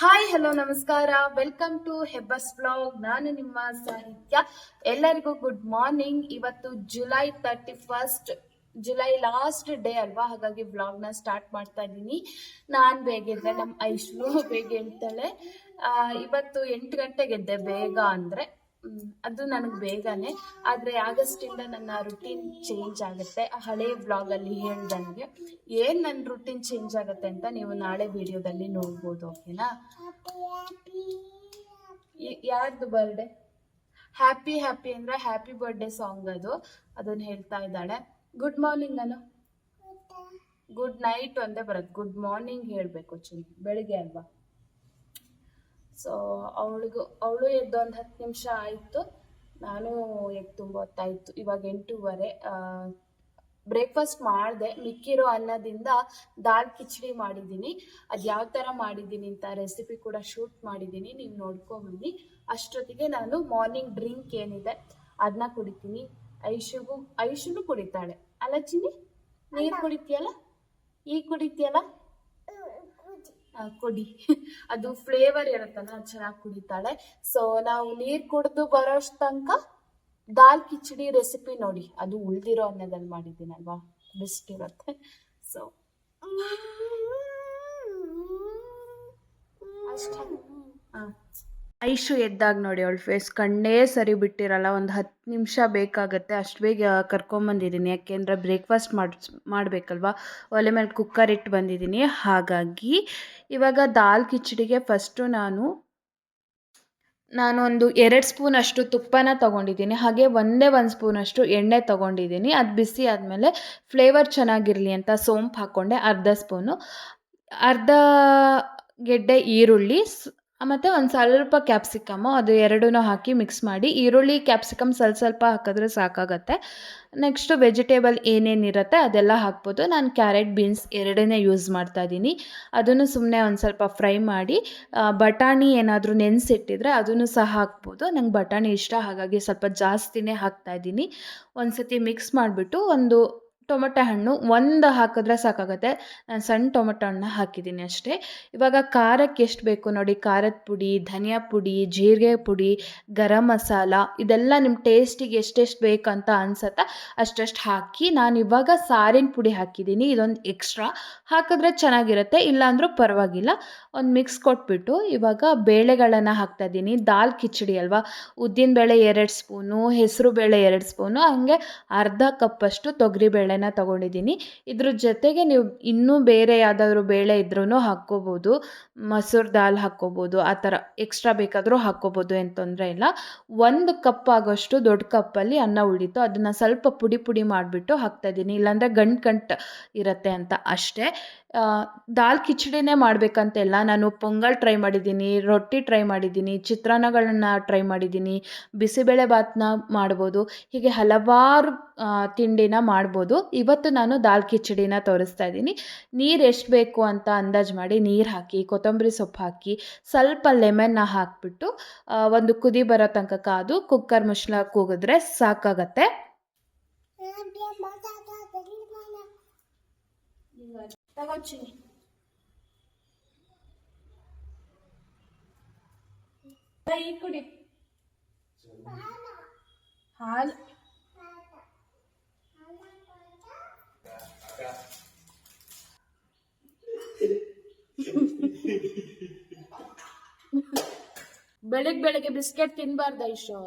Hi hello ನಮಸ್ಕಾರ. Welcome to ಹೆಬ್ಬಸ್ blog ನಾನು ನಿಮ್ಮ ಸಾಹಿತ್ಯ. ಎಲ್ಲರಿಗೂ ಗುಡ್ ಮಾರ್ನಿಂಗ್ ಇವತ್ತು July thirty first July last day ಅಲ್ವಾ? ಹಾಗಾಗಿ ವ್ಲಾಗ್ನ ಸ್ಟಾರ್ಟ್ ಮಾಡ್ತಾ ಇದ್ದೀನಿ. ನಾನು ಬೇಗ ಎದ್ದೆ ನಮ್ಮ ಐಶ್ನು ಬೇಗ ಹೇಳ್ತಾಳೆ ಇವತ್ತು ಎಂಟು ಗಂಟೆಗೆ ಎದ್ದೆ, ಬೇಗ ಅಂದರೆ. ಅದು ನನಗೆ ಬೇಗನೆ. ಆದರೆ ಆಗಸ್ಟಿಂದ ನನ್ನ ರುಟೀನ್ ಚೇಂಜ್ ಆಗುತ್ತೆ. ಆ ಹಳೆ ವ್ಲಾಗಲ್ಲಿ ಹೇಳ್ದಂಗೆ ಏನು ನನ್ನ ರುಟೀನ್ ಚೇಂಜ್ ಆಗುತ್ತೆ ಅಂತ ನೀವು ನಾಳೆ ವಿಡಿಯೋದಲ್ಲಿ ನೋಡ್ಬೋದು ಓಕೆನಾ ಯಾರ್ದು ಬರ್ಡೇ ಹ್ಯಾಪಿ ಹ್ಯಾಪಿ ಅಂದರೆ ಹ್ಯಾಪಿ ಬರ್ಡೇ ಸಾಂಗ್ ಅದು. ಅದನ್ನು ಹೇಳ್ತಾ ಇದ್ದಾಳೆ. ಗುಡ್ ಮಾರ್ನಿಂಗ್ ನಾನು ಗುಡ್ ನೈಟ್ ಒಂದೇ ಬರುತ್ತೆ. ಗುಡ್ ಮಾರ್ನಿಂಗ್ ಹೇಳಬೇಕು ಚಿನ್ನ, ಬೆಳಿಗ್ಗೆ ಅಲ್ವಾ? ಸೊ ಅವಳಿಗೂ ಅವಳು ಎದ್ದು ಒಂದು ಹತ್ತು ನಿಮಿಷ ಆಯಿತು. ನಾನು ಎದ್ದು ತುಂಬ ಹೊತ್ತಾಯಿತು ಇವಾಗ ಎಂಟೂವರೆ. ಬ್ರೇಕ್ಫಾಸ್ಟ್ ಮಾಡಿದೆ. ಮಿಕ್ಕಿರೋ ಅನ್ನದಿಂದ ದಾಲ್ ಕಿಚಡಿ ಮಾಡಿದ್ದೀನಿ. ಅದು ಯಾವ ಥರ ಮಾಡಿದ್ದೀನಿ ಅಂತ ರೆಸಿಪಿ ಕೂಡ ಶೂಟ್ ಮಾಡಿದ್ದೀನಿ. ನೀವು ನೋಡ್ಕೊಂಬನ್ನಿ ಅಷ್ಟೊತ್ತಿಗೆ ನಾನು ಮಾರ್ನಿಂಗ್ ಡ್ರಿಂಕ್ ಏನಿದೆ ಅದನ್ನ ಕುಡಿತೀನಿ. ಐಶುಗೂ ಐಶುನು ಕುಡಿತಾಳೆ. ಅಲ್ಲ ಚಿನ್ನಿ ನೀರು ಕುಡಿತೀಯಲ್ಲ? ಈಗ ಕುಡಿತೀಯಲ್ಲ? ಕುಡಿ. ಅದು ಫ್ಲೇವರ್ ಇರುತ್ತಲ್ಲ ಚೆನ್ನಾಗಿ ಕುಡಿತಾಳೆ. ಸೊ ನಾವು ನೀರ್ ಕುಡಿದು ಬರೋಷ್ಟು ತನಕ ದಾಲ್ ಕಿಚಡಿ ರೆಸಿಪಿ ನೋಡಿ. ಅದು ಉಳ್ದಿರೋ ಅನ್ನದಲ್ಲಿ ಮಾಡಿದ್ದೀನಲ್ವಾ ಬೆಸ್ಟ್ ಇರುತ್ತೆ. ಸೊ ಅಷ್ಟೇ. ಹಾಂ ಐಶು ಎದ್ದಾಗ ನೋಡಿ ಅವಳ ಫೇಸ್ ಕಣ್ಣೇ ಸರಿ ಬಿಟ್ಟಿರಲ್ಲ, ಒಂದು ಹತ್ತು ನಿಮಿಷ ಬೇಕಾಗುತ್ತೆ, ಅಷ್ಟು ಬೇಗ ಕರ್ಕೊಂಬಂದಿದ್ದೀನಿ ಯಾಕೆಂದರೆ ಬ್ರೇಕ್ಫಾಸ್ಟ್ ಮಾಡಿ, ಮಾಡಬೇಕಲ್ವಾ? ಒಲೆ ಮೇಲೆ ಕುಕ್ಕರ್ ಇಟ್ಟು ಬಂದಿದ್ದೀನಿ. ಹಾಗಾಗಿ ಇವಾಗ ದಾಲ್ ಕಿಚಡಿಗೆ ಫಸ್ಟು ನಾನು, ನಾನೊಂದು ಎರಡು ಸ್ಪೂನ್ ಅಷ್ಟು ತುಪ್ಪನ ತೊಗೊಂಡಿದ್ದೀನಿ. ಹಾಗೆ ಒಂದೇ ಒಂದು ಸ್ಪೂನಷ್ಟು ಎಣ್ಣೆ ತೊಗೊಂಡಿದ್ದೀನಿ. ಅದು ಬಿಸಿ ಆದಮೇಲೆ ಫ್ಲೇವರ್ ಚೆನ್ನಾಗಿರಲಿ ಅಂತ ಸೋಂಪು ಹಾಕ್ಕೊಂಡೆ ಅರ್ಧ ಸ್ಪೂನು ಅರ್ಧ ಗೆಡ್ಡೆ ಈರುಳ್ಳಿ ಮತ್ತು ಒಂದು ಸ್ವಲ್ಪ ಕ್ಯಾಪ್ಸಿಕಮ್ಮು ಅದು ಎರಡೂ ಹಾಕಿ ಮಿಕ್ಸ್ ಮಾಡಿ, ಈರುಳ್ಳಿ ಕ್ಯಾಪ್ಸಿಕಮ್ ಸ್ವಲ್ಪ ಸ್ವಲ್ಪ ಹಾಕಿದ್ರೆ ಸಾಕಾಗತ್ತೆ. ನೆಕ್ಸ್ಟು ವೆಜಿಟೇಬಲ್ ಏನೇನಿರುತ್ತೆ ಅದೆಲ್ಲ ಹಾಕ್ಬೋದು. ನಾನು ಕ್ಯಾರೆಟ್ ಬೀನ್ಸ್ ಎರಡನ್ನೇ ಯೂಸ್ ಮಾಡ್ತಾ ಇದ್ದೀನಿ. ಅದನ್ನು ಸುಮ್ಮನೆ ಒಂದು ಸ್ವಲ್ಪ ಫ್ರೈ ಮಾಡಿ ಬಟಾಣಿ ಏನಾದರೂ ನೆನೆಸಿಟ್ಟಿದ್ರೆ ಅದನ್ನು ಸಹ ಹಾಕ್ಬೋದು. ನಂಗೆ ಬಟಾಣಿ ಇಷ್ಟ, ಹಾಗಾಗಿ ಸ್ವಲ್ಪ ಜಾಸ್ತಿನೇ ಹಾಕ್ತಾ ಇದ್ದೀನಿ. ಒಂದು ಸತಿ ಮಿಕ್ಸ್ ಮಾಡಿಬಿಟ್ಟು ಒಂದು ಟೊಮೊಟೊ ಹಣ್ಣು ಒಂದು ಹಾಕಿದ್ರೆ ಸಾಕಾಗುತ್ತೆ. ನಾನು ಸಣ್ಣ ಟೊಮೆಟೊ ಹಣ್ಣು ಹಾಕಿದ್ದೀನಿ ಅಷ್ಟೇ. ಇವಾಗ ಖಾರಕ್ಕೆ ಎಷ್ಟು ಬೇಕು ನೋಡಿ, ಖಾರದ ಪುಡಿ, ಧನಿಯಾ ಪುಡಿ, ಜೀರಿಗೆ ಪುಡಿ, ಗರಂ ಮಸಾಲ ಇದೆಲ್ಲ ನಿಮ್ಮ ಟೇಸ್ಟಿಗೆ ಎಷ್ಟೆಷ್ಟು ಬೇಕಂತ ಅನ್ಸತ್ತೆ ಅಷ್ಟಷ್ಟು ಹಾಕಿ ನಾನು ಇವಾಗ ಸಾರಿನ ಪುಡಿ ಹಾಕಿದ್ದೀನಿ ಇದೊಂದು ಎಕ್ಸ್ಟ್ರಾ ಹಾಕಿದ್ರೆ ಚೆನ್ನಾಗಿರುತ್ತೆ, ಇಲ್ಲಾಂದರೂ ಪರವಾಗಿಲ್ಲ. ಒಂದು ಮಿಕ್ಸ್ ಕೊಟ್ಬಿಟ್ಟು ಇವಾಗ ಬೇಳೆಗಳನ್ನು ಹಾಕ್ತಾಯಿದ್ದೀನಿ ದಾಲ್ ಕಿಚಡಿ ಅಲ್ವಾ? ಉದ್ದಿನ ಬೇಳೆ ಎರಡು ಸ್ಪೂನು ಹೆಸರು ಬೇಳೆ ಎರಡು ಸ್ಪೂನು, ಹಂಗೆ ಅರ್ಧ ಕಪ್ಪಷ್ಟು ತೊಗರಿಬೇಳೆನ ತೊಗೊಂಡಿದ್ದೀನಿ. ಇದ್ರ ಜೊತೆಗೆ ನೀವು ಇನ್ನೂ ಬೇರೆ ಯಾವುದಾದ್ರೂ ಬೇಳೆ ಇದ್ರೂ ಹಾಕ್ಕೋಬೋದು. ಮಸೂರ್ ದಾಲ್ ಹಾಕ್ಕೋಬೋದು. ಆ ಥರ ಎಕ್ಸ್ಟ್ರಾ ಬೇಕಾದರೂ ಹಾಕ್ಕೋಬೋದು ಏನು ತೊಂದರೆ ಇಲ್ಲ. ಒಂದು ಕಪ್ ಆಗೋಷ್ಟು ದೊಡ್ಡ ಕಪ್ಪಲ್ಲಿ ಅನ್ನ ಉಳಿತು. ಅದನ್ನು ಸ್ವಲ್ಪ ಪುಡಿ ಪುಡಿ ಮಾಡಿಬಿಟ್ಟು ಹಾಕ್ತಾಯಿದ್ದೀನಿ ಇಲ್ಲಾಂದರೆ ಗಂಟು ಗಂಟು ಇರುತ್ತೆ ಅಂತ ಅಷ್ಟೇ. ದಾಲ್ ಕಿಚಡಿನೇ ಮಾಡಬೇಕಂತೆಲ್ಲ. ನಾನು ಪೊಂಗಲ್ ಟ್ರೈ ಮಾಡಿದ್ದೀನಿ, ರೊಟ್ಟಿ ಟ್ರೈ ಮಾಡಿದ್ದೀನಿ, ಚಿತ್ರಾನ್ನಗಳನ್ನ ಟ್ರೈ ಮಾಡಿದ್ದೀನಿ ಬಿಸಿಬೇಳೆ ಭಾತ್ನ ಮಾಡ್ಬೋದು. ಹೀಗೆ ಹಲವಾರು ತಿಂಡಿನ ಮಾಡ್ಬೋದು. ಇವತ್ತು ನಾನು ದಾಲ್ ಕಿಚಡಿನ ತೋರಿಸ್ತಾ ಇದ್ದೀನಿ. ನೀರು ಎಷ್ಟು ಬೇಕು ಅಂತ ಅಂದಾಜು ಮಾಡಿ ನೀರು ಹಾಕಿ, ಕೊತ್ತಂಬರಿ ಸೊಪ್ಪು ಹಾಕಿ, ಸ್ವಲ್ಪ ಲೆಮನ್ನ ಹಾಕಿಬಿಟ್ಟು ಒಂದು ಕುದಿ ಬರೋ ತನಕ ಕಾದು ಕುಕ್ಕರ್ ಮುಚ್ಚಳ ಕೂಗಿದ್ರೆ ಸಾಕಾಗತ್ತೆ. ಕುಡಿ. ಹಾಲು. ಬೆಳಿಗ್ಗೆ ಬೆಳಗ್ಗೆ ಬಿಸ್ಕೆಟ್ ತಿನ್ಬಾರ್ದ ಐಶೋ.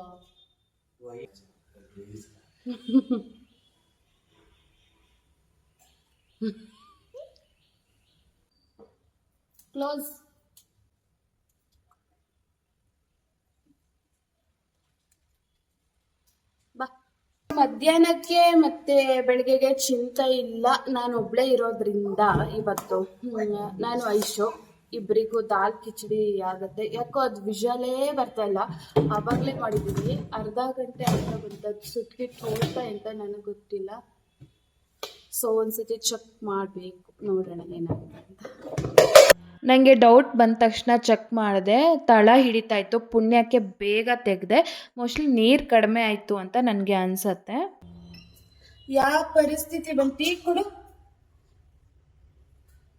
ಕ್ಲೋಸ್ ಮಧ್ಯಾಹ್ನಕ್ಕೆ ಮತ್ತೆ ಬೆಳಿಗ್ಗೆಗೆ ಚಿಂತೆ ಇಲ್ಲ. ನಾನು ಒಬ್ಳೇ ಇರೋದ್ರಿಂದ ಇವತ್ತು. ನಾನು ಐಶು. ಇಬ್ಬರಿಗೂ ದಾಲ್ ಕಿಚಡಿ ಆಗುತ್ತೆ. ಯಾಕೋ ಅದು ವಿಷಲೇ ಬರ್ತಾ ಇಲ್ಲ. ಆವಾಗಲೇ ಮಾಡಿದ್ದೀನಿ ಅರ್ಧ ಗಂಟೆ ಅಂತ ಬಂದದ್ದು. ಸುಟ್ಟಿ ಹೋಗ್ತಾ ಅಂತ ನನಗೆ ಗೊತ್ತಿಲ್ಲ. ಸೊ ಒಂದ್ಸತಿ ಚೆಕ್ ಮಾಡಬೇಕು. ನೋಡೋಣ ಏನಾಗುತ್ತೆ ಅಂತ. ನನಗೆ ಡೌಟ್ ಬಂದ ತಕ್ಷಣ ಚೆಕ್ ಮಾಡಿದೆ. ತಳ ಹಿಡಿತಾ ಇತ್ತು. ಪುಣ್ಯಕ್ಕೆ ಬೇಗ ತೆಗೆದೆ. ಮೋಸ್ಟ್ಲಿ ನೀರು ಕಡಿಮೆ ಆಯಿತು ಅಂತ ನನಗೆ ಅನಿಸತ್ತೆ. ಯಾವ ಪರಿಸ್ಥಿತಿ ಬಂತು ಈಗ ಕೊಡು.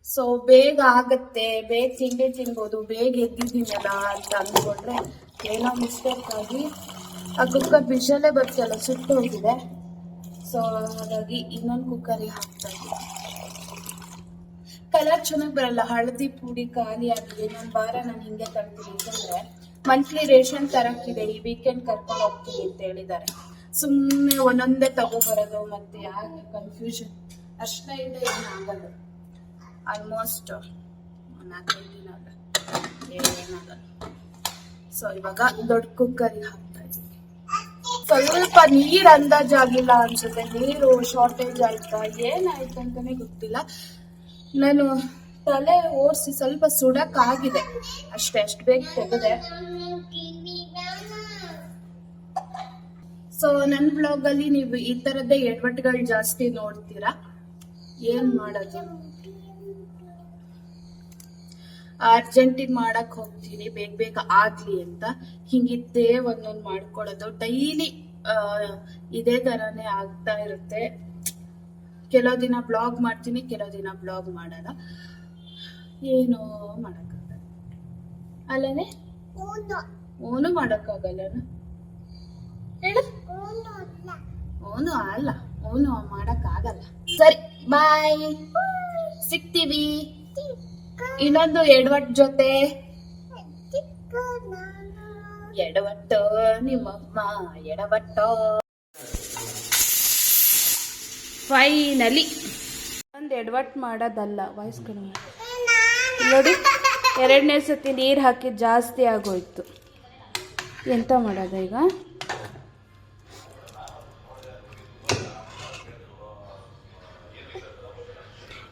ಸೊ ಬೇಗ ಆಗತ್ತೆ, ಬೇಗ ತಿಂಡಿ ತಿನ್ಬೋದು, ಬೇಗ ಎದ್ದಿದ್ದೀನಲ್ಲ ಅಂತ ಅಂದ್ಕೊಂಡ್ರೆ ಏನೋ ಮಿಸ್ಟೇಕ್ ಆಗಿ ಆ ಕುಕ್ಕರ್ ವಿಷಲೇ ಬರ್ತಿಲ್ಲ ಸುಟ್ಟು ಹೋಗಿದೆ. ಸೊ ಹಾಗಾಗಿ ಇನ್ನೊಂದು ಕುಕ್ಕರಿಗೆ ಹಾಕ್ತಾ ಇದ್ದೀನಿ. ಕಲರ್ ಚೆನ್ನಾಗಿ ಬರಲ್ಲ, ಹಳದಿ, ಪುಡಿ, ಖಾಲಿ ಆಗಿದೆ. ಇನ್ನೊಂದು ವಾರ ನಾನು ಹಿಂಗೆ ತರ್ತೀನಿ ಅಂತಂದ್ರೆ ಮಂತ್ಲಿ ರೇಷನ್ ತರಕ್ಕಿದೆ, ಈ ವೀಕೆಂಡ್ ಕರ್ಕೊಂಡು ಹೋಗ್ತೀನಿ ಅಂತ ಹೇಳಿದ್ದಾರೆ. ಸುಮ್ಮನೆ ಒಂದೊಂದೇ ತಗೋಬರೋದು ಮತ್ತೆ ಯಾಕೆ ಕನ್ಫ್ಯೂಷನ್ ಅಷ್ಟರಿಂದ ಏನು ಆಗಲ್ಲ. ಆಲ್ಮೋಸ್ಟ್ ನಾಲ್ಕೈದು ದಿನ ಏನಾಗಲ್ಲ ಸೊ ಇವಾಗ ದೊಡ್ಡ ಕುಕ್ಕರಿಗೆ ಹಾಕ್ತಾ ಇದ್ದೀನಿ. ಸ್ವಲ್ಪ ನೀರ್ ಅಂದಾಜಾಗಿಲ್ಲ ಅನ್ಸುತ್ತೆ. ನೀರು ಶಾರ್ಟೇಜ್ ಆಯ್ತಾ? ಏನಾಯ್ತು ಅಂತಾನೆ ಗೊತ್ತಿಲ್ಲ. ನಾನು ತಲೆ ಓಡಿಸಿ ಸ್ವಲ್ಪ ಸುಡಕ್ ಆಗಿದೆ ಅಷ್ಟೇ, ಅಷ್ಟು ಬೇಗ ತೆಗೆದೆ ಸೊ ನನ್ನ ಬ್ಲಾಗ್ ಅಲ್ಲಿ ನೀವು ಈ ಥರದ್ದೇ ಎಡ್ವಟ್ಗಳು ಜಾಸ್ತಿ ನೋಡ್ತೀರಾ? ಏನು ಮಾಡೋದು? ಅರ್ಜೆಂಟಿಗೆ ಮಾಡಕ್ ಹೋಗ್ತೀನಿ ಬೇಗ ಬೇಗ ಆಗ್ಲಿ ಅಂತ ಹಿಂಗಿದ್ದೇ ಒಂದೊಂದ್ ಮಾಡ್ಕೊಳ್ಳೋದು. ಡೈಲಿ ಇದೇ ತರಾನೇ ಆಗ್ತಾ ಇರುತ್ತೆ. ಕೆಲವು ದಿನ ಬ್ಲಾಗ್ ಮಾಡ್ತೀನಿ ಕೆಲವು ದಿನ ಬ್ಲಾಗ್ ಮಾಡಲ್ಲ. ಏನೋ ಮಾಡಕ್ಕಾಗಲ್ಲ. ಅಲ್ಲನೆ? ಓನು ಮಾಡಕ್ಕಾಗಲ್ಲ ಹೇಳು. ಓನು ಅಲ್ಲ. ಓನು ಮಾಡಕ್ಕಾಗಲ್ಲ. ಸರಿ ಬಾಯ್ ಸಿಗ್ತೀವಿ. ಇನ್ನೊಂದು ಎಡವಟ್ ಜೊತೆ. ಎಡವಟ್ಟು ನಿಮ್ಮಮ್ಮ ಎಡವಟ್ಟು. ಫೈನಲಿ ಒಂದು ಎಡವಟ್ ಮಾಡೋದಲ್ಲ ವಾಯ್ಸ್ ಕಡಿಮೆ. ನೋಡಿ ಎರಡನೇ ಸತಿ ನೀರು ಹಾಕಿ ಜಾಸ್ತಿ ಆಗೋಯ್ತು. ಎಂತ ಮಾಡೋದ ಈಗ?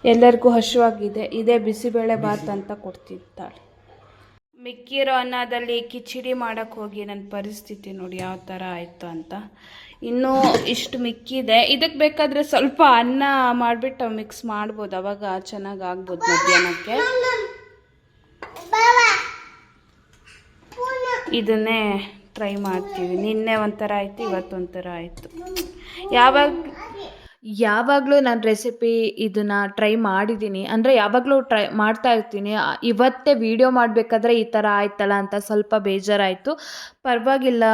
ಎಲ್ಲರಿಗೂ ಹಸುವಾಗಿದೆ. ಇದೇ ಬಿಸಿಬೇಳೆ ಬಾತ್ ಅಂತ ಕೊಡ್ತಿದ್ದಾಳೆ ಮಿಕ್ಕಿರೋ ಅನ್ನದಲ್ಲಿ ಕಿಚಡಿ ಮಾಡಕ್ಕೆ ಹೋಗಿ ನನ್ನ ಪರಿಸ್ಥಿತಿ ನೋಡಿ ಯಾವ ಥರ ಆಯಿತು ಅಂತ. ಇನ್ನೂ ಇಷ್ಟು ಮಿಕ್ಕಿದೆ. ಇದಕ್ಕೆ ಬೇಕಾದರೆ ಸ್ವಲ್ಪ ಅನ್ನ ಮಾಡಿಬಿಟ್ಟು ಮಿಕ್ಸ್ ಮಾಡ್ಬೋದು. ಅವಾಗ ಚೆನ್ನಾಗಿ ಆಗ್ಬೋದು ಮಧ್ಯಾಹ್ನಕ್ಕೆ. ಇದನ್ನೇ ಟ್ರೈ ಮಾಡ್ತೀವಿ. ನಿನ್ನೆ ಒಂಥರ ಆಯಿತು ಇವತ್ತು ಒಂಥರ ಆಯಿತು. ಯಾವಾಗ ಯಾವಾಗಲೂ ನಾನು ರೆಸಿಪಿ ಇದನ್ನು ಟ್ರೈ ಮಾಡಿದ್ದೀನಿ. ಅಂದರೆ ಯಾವಾಗಲೂ ಟ್ರೈ ಮಾಡ್ತಾ ಇರ್ತೀನಿ. ಇವತ್ತೇ ವಿಡಿಯೋ ಮಾಡಬೇಕಾದ್ರೆ ಈ ಥರ ಆಯ್ತಲ್ಲ ಅಂತ ಸ್ವಲ್ಪ ಬೇಜಾರಾಯಿತು. ಪರವಾಗಿಲ್ಲ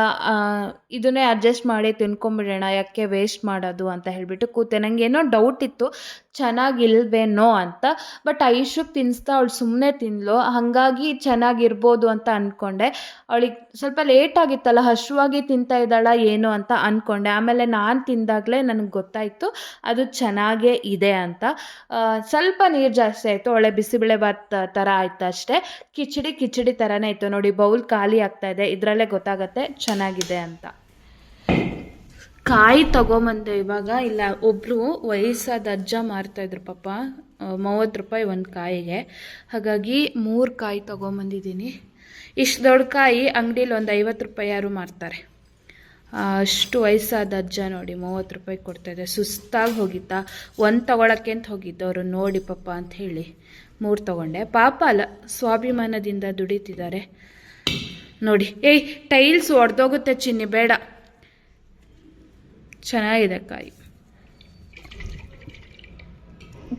ಇದನ್ನೇ ಅಡ್ಜಸ್ಟ್ ಮಾಡಿ ತಿನ್ಕೊಂಬಿಡೋಣ, ಯಾಕೆ ವೇಸ್ಟ್ ಮಾಡೋದು ಅಂತ ಹೇಳಿಬಿಟ್ಟು ಕೂತೆ. ನನಗೆ ಏನೋ ಡೌಟ್ ಇತ್ತು, ಚೆನ್ನಾಗಿಲ್ವೇನೋ ಅಂತ. ಬಟ್ ಐಶುಗೆ ತಿನ್ಸ್ತಾ ಅವಳು ಸುಮ್ಮನೆ ತಿನ್ಲು ಹಾಗಾಗಿ ಚೆನ್ನಾಗಿರ್ಬೋದು ಅಂತ ಅಂದ್ಕೊಂಡೆ ಅವಳಿಗೆ ಸ್ವಲ್ಪ ಲೇಟ್ ಆಗಿತ್ತಲ್ಲ, ಹಶುವಾಗಿ ತಿಂತಾ ಇದ್ದಾಳ ಏನು ಅಂತ ಅಂದ್ಕೊಂಡೆ ಆಮೇಲೆ ನಾನು ತಿಂದಾಗಲೇ ನನಗೆ ಗೊತ್ತಾಯಿತು. ಅದು ಚೆನ್ನಾಗೇ ಇದೆ ಅಂತ. ಸ್ವಲ್ಪ ನೀರು ಜಾಸ್ತಿ ಆಯಿತು, ಒಳ್ಳೆ ಬಿಸಿಬೇಳೆ ಬಾತ್ ಥರ ಆಯ್ತು ಅಷ್ಟೇ. ಕಿಚಡಿ ಕಿಚಡಿ ಥರನೇ ಇತ್ತು ನೋಡಿ, ಬೌಲ್ ಖಾಲಿ ಆಗ್ತಾ ಇದೆ, ಇದರಲ್ಲೇ ಗೊತ್ತಾಗತ್ತೆ ಚೆನ್ನಾಗಿದೆ ಅಂತ. ಕಾಯಿ ತಗೊಂಬಂದೆ ಇವಾಗ, ಇಲ್ಲ ಒಬ್ಬರು ವಯಸ್ಸಾದ ಅಜ್ಜ ಮಾರ್ತಾಯಿದ್ರು ಪಾಪ ಮೂವತ್ತು ರೂಪಾಯಿ ಒಂದು ಕಾಯಿಗೆ. ಹಾಗಾಗಿ ಮೂರು ಕಾಯಿ ತೊಗೊಂಬಂದಿದ್ದೀನಿ. ಇಷ್ಟು ದೊಡ್ಡ ಕಾಯಿ ಅಂಗಡೀಲಿ ಒಂದು ಐವತ್ತು ರೂಪಾಯಿ ಯಾರು ಮಾರ್ತಾರೆ. ಅಷ್ಟು ವಯಸ್ಸಾದ ಅಜ್ಜ ನೋಡಿ ಮೂವತ್ತು ರೂಪಾಯಿ ಕೊಡ್ತಾಯಿದ್ದೆ ಸುಸ್ತಾಗಿ ಹೋಗಿತ್ತಾ? ಒಂದು ತಗೊಳಕ್ಕೆ ಅಂತ ಹೋಗಿದ್ದು. ಅವರು ನೋಡಿ ಪಪ್ಪ ಅಂತ ಹೇಳಿ ಮೂರು ತಗೊಂಡೆ. ಪಾಪ ಅಲ್ಲ, ಸ್ವಾಭಿಮಾನದಿಂದ ದುಡಿತಿದ್ದಾರೆ. ನೋಡಿ, ಏಯ್, ಟೈಲ್ಸ್ ಒಡೆದೋಗುತ್ತೆ ಚಿನ್ನಿ, ಬೇಡ. ಚೆನ್ನಾಗಿದೆ ಕಾಯಿ.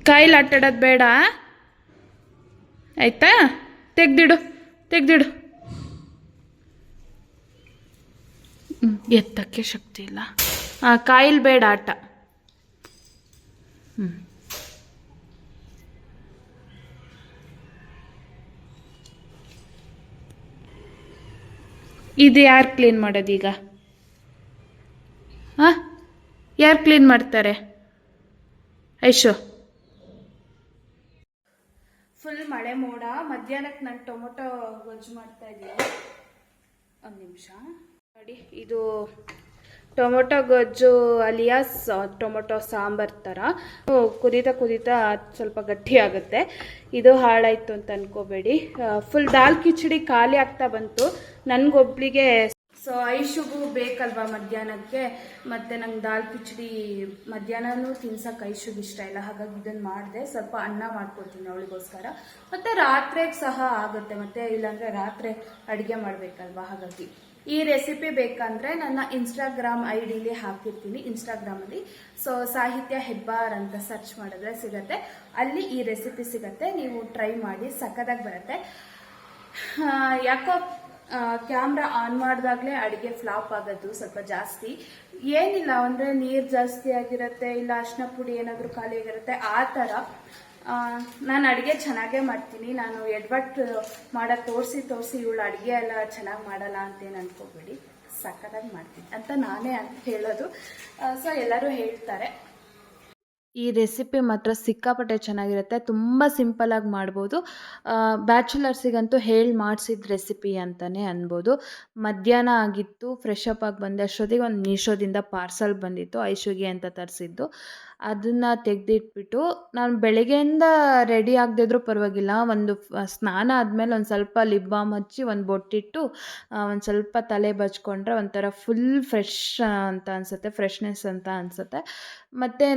ಕಾಯಿಲ್ ಆಟಾಡೋದು ಬೇಡ ಆಯ್ತಾ? ತೆಗ್ದಿಡು ತೆಗ್ದಿಡು. ಎತ್ತಕ್ಕೆ ಶಕ್ತಿ ಇಲ್ಲ. ಕಾಯಿಲ್ ಬೇಡ ಆಟ. ಇದು ಯಾರು ಕ್ಲೀನ್ ಮಾಡೋದೀಗ ಹಾಂ ಯಾರು ಕ್ಲೀನ್ ಮಾಡ್ತಾರೆ? ಐಶು. ಫುಲ್ ಮಳೆ ಮೋಡ ಮಧ್ಯಾಹ್ನಕ್ಕೆ ನಾನು ಟೊಮೊಟೊ ಗೊಜ್ಜು ಮಾಡ್ತಾ ಇದ್ದೀನಿ. ಒಂದು ನಿಮಿಷ. ನೋಡಿ, ಇದು ಟೊಮೊಟೊ ಗೊಜ್ಜು ಅಲಿಯಾಸ್ ಟೊಮೊಟೊ ಸಾಂಬಾರ್ ಥರ ಕುದೀತಾ ಕುದೀತಾ ಸ್ವಲ್ಪ ಗಟ್ಟಿ ಆಗುತ್ತೆ. ಇದು ಹಾಳಾಯಿತು ಅಂತ ಅನ್ಕೋಬೇಡಿ. ಫುಲ್ ದಾಲ್ ಕಿಚಡಿ ಖಾಲಿ ಆಗ್ತಾ ಬಂತು. ನನಗೊಬ್ಳಿಗೆ ಸೊ, ಐಶುಗೂ ಬೇಕಲ್ವಾ ಮಧ್ಯಾಹ್ನಕ್ಕೆ? ಮತ್ತು ನಂಗೆ ದಾಲ್ ಕಿಚಡಿ ಮಧ್ಯಾಹ್ನನೂ ತಿನ್ಸಕ್ಕೆ ಐಶುಗೆ ಇಷ್ಟ ಇಲ್ಲ. ಹಾಗಾಗಿ ಇದನ್ನು ಮಾಡಿದೆ. ಸ್ವಲ್ಪ ಅನ್ನ ಮಾಡ್ಕೊಡ್ತೀನಿ ಅವಳಿಗೋಸ್ಕರ. ಮತ್ತು ರಾತ್ರಿಗೆ ಸಹ ಆಗುತ್ತೆ. ಮತ್ತು ಇಲ್ಲಾಂದರೆ ರಾತ್ರಿ ಅಡುಗೆ ಮಾಡಬೇಕಲ್ವಾ? ಹಾಗಾಗಿ. ಈ ರೆಸಿಪಿ ಬೇಕಂದ್ರೆ ನನ್ನ ಇನ್ಸ್ಟಾಗ್ರಾಮ್ ಐ ಡಿಲಿ ಹಾಕಿರ್ತೀನಿ ಇನ್ಸ್ಟಾಗ್ರಾಮಲ್ಲಿ ಸೊ ಸಾಹಿತ್ಯ ಹೆಬ್ಬಾರ್ ಅಂತ ಸರ್ಚ್ ಮಾಡಿದ್ರೆ ಸಿಗತ್ತೆ. ಅಲ್ಲಿ ಈ ರೆಸಿಪಿ ಸಿಗತ್ತೆ, ನೀವು ಟ್ರೈ ಮಾಡಿ ಸಕ್ಕದಾಗಿ ಬರುತ್ತೆ. ಯಾಕೋ ಕ್ಯಾಮ್ರಾ ಆನ್ ಮಾಡಿದಾಗಲೇ ಅಡುಗೆ ಫ್ಲಾಪ್ ಆಗೋದು ಸ್ವಲ್ಪ ಜಾಸ್ತಿ. ಏನಿಲ್ಲ, ಅಂದರೆ ನೀರು ಜಾಸ್ತಿ ಆಗಿರುತ್ತೆ, ಇಲ್ಲ ಅರಿಶಿನ ಪುಡಿ ಏನಾದರೂ ಖಾಲಿ ಆಗಿರುತ್ತೆ ಆ ಥರ. ನಾನು ಅಡುಗೆ ಚೆನ್ನಾಗೇ ಮಾಡ್ತೀನಿ. ನಾನು ಎಡ್ವಟ್ ಮಾಡೋದು ತೋರಿಸಿ ತೋರಿಸಿ ಇವಳು ಅಡುಗೆ ಎಲ್ಲ ಚೆನ್ನಾಗಿ ಮಾಡಲ್ಲ ಅಂತೇನು ಅನ್ಕೋಬೇಡಿ. ಸಕ್ಕತ್ತಾಗಿ ಮಾಡ್ತೀನಿ ಅಂತ ನಾನೇ ಹೇಳೋದು. ಸೊ ಎಲ್ಲರೂ ಹೇಳ್ತಾರೆ. ಈ ರೆಸಿಪಿ ಮಾತ್ರ ಸಿಕ್ಕಾಪಟ್ಟೆ ಚೆನ್ನಾಗಿರುತ್ತೆ. ತುಂಬ ಸಿಂಪಲಾಗಿ ಮಾಡ್ಬೋದು. ಬ್ಯಾಚುಲರ್ಸಿಗಂತೂ ಹೇಳಿ ಮಾಡಿಸಿದ ರೆಸಿಪಿ ಅಂತಲೇ ಅನ್ಬೋದು. ಮಧ್ಯಾಹ್ನ ಆಗಿತ್ತು, ಫ್ರೆಶ್ ಅಪ್ ಆಗಿ ಬಂದೆ. ಅಷ್ಟೊತ್ತಿಗೆ ಒಂದು ಮೀಶೋದಿಂದ ಪಾರ್ಸಲ್ ಬಂದಿತ್ತು, ಐಶುಗೆ ಅಂತ ತರಿಸಿದ್ದು. ಅದನ್ನು ತೆಗೆದಿಟ್ಬಿಟ್ಟು ನಾನು ಬೆಳಗ್ಗೆಯಿಂದ ರೆಡಿ ಆಗದಿದ್ರೂ ಪರವಾಗಿಲ್ಲ. ಒಂದು ಸ್ನಾನ ಆದಮೇಲೆ ಒಂದು ಸ್ವಲ್ಪ ಲಿಪ್ ಬಾಮ್ ಹಚ್ಚಿ ಒಂದು ಬೊಟ್ಟಿಟ್ಟು ಒಂದು ಸ್ವಲ್ಪ ತಲೆ ಬಚ್ಕೊಂಡ್ರೆ ಒಂಥರ ಫುಲ್ ಫ್ರೆಶ್ ಅಂತ ಅನಿಸುತ್ತೆ. ಫ್ರೆಶ್ನೆಸ್ ಅಂತ ಅನಿಸುತ್ತೆ. ಮತ್ತು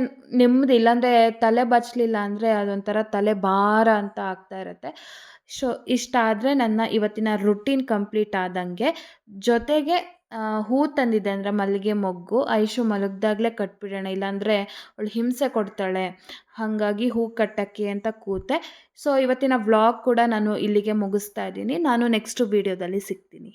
ನೆಮ್ಮದಿ ಇಲ್ಲಾಂದರೆ ತಲೆ ಬಚ್ಚಲಿಲ್ಲ ಅಂದರೆ ಅದೊಂಥರ ತಲೆ ಭಾರ ಅಂತ ಆಗ್ತಾ ಇರುತ್ತೆ. ಸೊ ಇಷ್ಟ ಆದರೆ ನನ್ನ ಇವತ್ತಿನ ರುಟೀನ್ ಕಂಪ್ಲೀಟ್ ಆದಂಗೆ. ಜೊತೆಗೆ ಹೂ ತಂದಿದ್ದೆ ಅಂದರೆ ಮಲ್ಲಿಗೆ ಮೊಗ್ಗು, ಐಶು ಮಲಗ್ದಾಗಲೇ ಕಟ್ಬಿಡೋಣ, ಇಲ್ಲಾಂದರೆ ಅವಳು ಹಿಂಸೆ ಕೊಡ್ತಾಳೆ. ಹಾಗಾಗಿ ಹೂ ಕಟ್ಟಕ್ಕೆ ಅಂತ ಕೂತೆ. ಸೊ ಇವತ್ತಿನ ವ್ಲಾಗ್ ಕೂಡ ನಾನು ಇಲ್ಲಿಗೆ ಮುಗಿಸ್ತಾ ಇದ್ದೀನಿ. ನಾನು ನೆಕ್ಸ್ಟು ವೀಡಿಯೋದಲ್ಲಿ ಸಿಗ್ತೀನಿ.